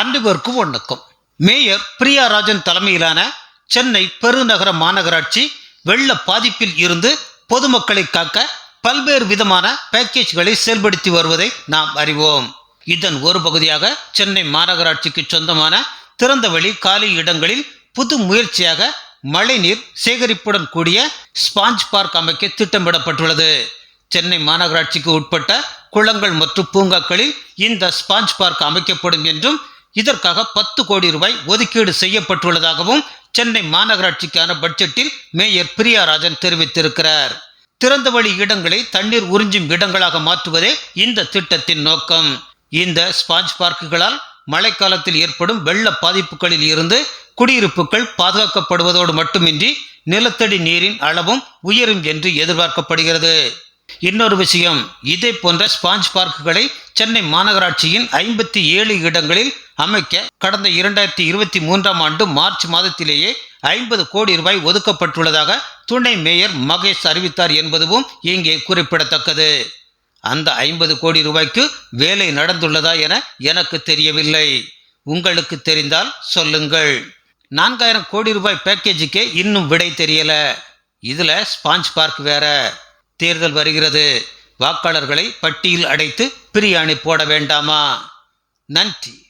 அனைவருக்கும் ஒண்ணுக்கும் மேயர் பிரியா ராஜன் தலைமையிலான சென்னை பெருநகர மாநகராட்சி வெள்ள பாதிப்பில் இருந்து பொதுமக்களை காக்க பல்வேறு விதமான பேக்கேஜ்களை செயல்படுத்தி வருவதை நாம் அறிவோம். இதன் ஒரு பகுதியாக சென்னை மாநகராட்சிக்கு சொந்தமான திறந்தவெளி காலி இடங்களில் புது முயற்சியாக மழைநீர் சேகரிப்புடன் கூடிய ஸ்பாஞ்ச் பார்க் அமைக்க திட்டமிடப்பட்டுள்ளது. சென்னை மாநகராட்சிக்கு உட்பட்ட குளங்கள் மற்றும் பூங்காக்களில் இந்த ஸ்பாஞ்ச் பார்க் அமைக்கப்படும் என்றும் இதற்காக பத்து கோடி ரூபாய் ஒதுக்கீடு செய்யப்பட்டுள்ளதாகவும் சென்னை மாநகராட்சிக்கான பட்ஜெட்டில் மேயர் பிரியாராஜன் தெரிவித்திருக்கிறார். திறந்தவெளி இடங்களை தண்ணீர் உறிஞ்சும் இடங்களாக மாற்றுவதே இந்த திட்டத்தின் நோக்கம். இந்த ஸ்பாஞ்ச் பார்க்குகளால் மழைக்காலத்தில் ஏற்படும் வெள்ள பாதிப்புகளில் இருந்து குடியிருப்புகள் பாதுகாக்கப்படுவதோடு மட்டுமின்றி நிலத்தடி நீரின் அளவும் உயரும் என்று எதிர்பார்க்கப்படுகிறது. இன்னொரு விஷயம் இதே போன்ற ஸ்பாஞ்ச் பார்க்குகளை சென்னை மாநகராட்சியின் ஐம்பத்தி ஏழு இடங்களில் அமைக்க கடந்த இரண்டாயிரத்தி இருபத்தி மூன்றாம் ஆண்டு மார்ச் மாதத்திலேயே ஐம்பது கோடி ரூபாய் ஒதுக்கப்பட்டுள்ளதாக துணை மேயர் மகேஷ் அறிவித்தார் என்பதுவும் இங்கே குறிப்பிடத்தக்கது. அந்த ஐம்பது கோடி ரூபாய்க்கு வேலை நடந்துள்ளதா என எனக்கு தெரியவில்லை. உங்களுக்கு தெரிந்தால் சொல்லுங்கள். நான்காயிரம் கோடி ரூபாய் பேக்கேஜுக்கே இன்னும் விடை தெரியல. இதில் ஸ்பாஞ்ச் பார்க் வேற. தேர்தல் வருகிறது. வாக்காளர்களை பட்டியில் அடைத்து பிரியாணி போட வேண்டாமா? நன்றி.